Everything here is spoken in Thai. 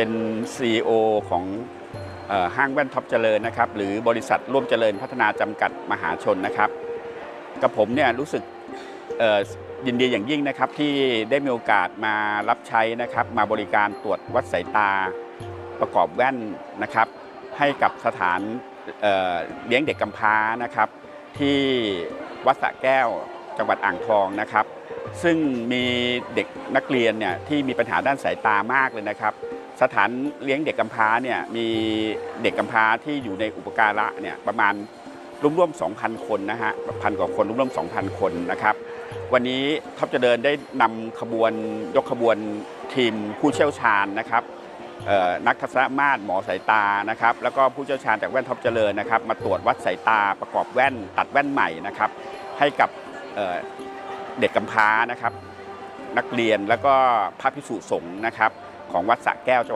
เป็น CEO ของอห้างแว่นท็อปเจริญนะครับ หรือบริษัทร่วมเจริญพัฒนาจำกัดมหาชนนะครับ กับผมเนี่ยรู้สึกยินดีอย่างยิ่งนะครับที่ได้มีโอกาสมารับใช้นะครับ มาบริการตรวจวัดสายตาประกอบแว่นนะครับ ให้กับสถานเเลี้ยงเด็กกำพร้านะครับ ที่วัดสระแก้วจังหวัดอ่างทองนะครับ ซึ่งมีเด็กนักเรียนเนี่ยที่มีปัญหาด้านสายตามากเลยนะครับ สถานเลี้ยงเด็กกำพร้าเนี่ยมีเด็กกำพร้าที่อยู่ในอุปการะเนี่ยประมาณร่วมๆ2,000 คนนะฮะพันกว่าคนร่วมๆ2,000 คนนะครับ วันนี้ท็อปเจริญได้นำขบวนยกขบวนทีมผู้เชี่ยวชาญนะครับนักทัศนมาตรหมอสายตานะครับแล้วก็ผู้เชี่ยวชาญจากแว่นท็อปเจริญนะครับมาตรวจวัดสายตาประกอบแว่นตัดแว่นใหม่นะครับให้กับเเด็กกำพร้านะครับ นักเรียนแล้วก็พระพิสุสงฆ์นะครับของวัดสระแก้วจังหวัด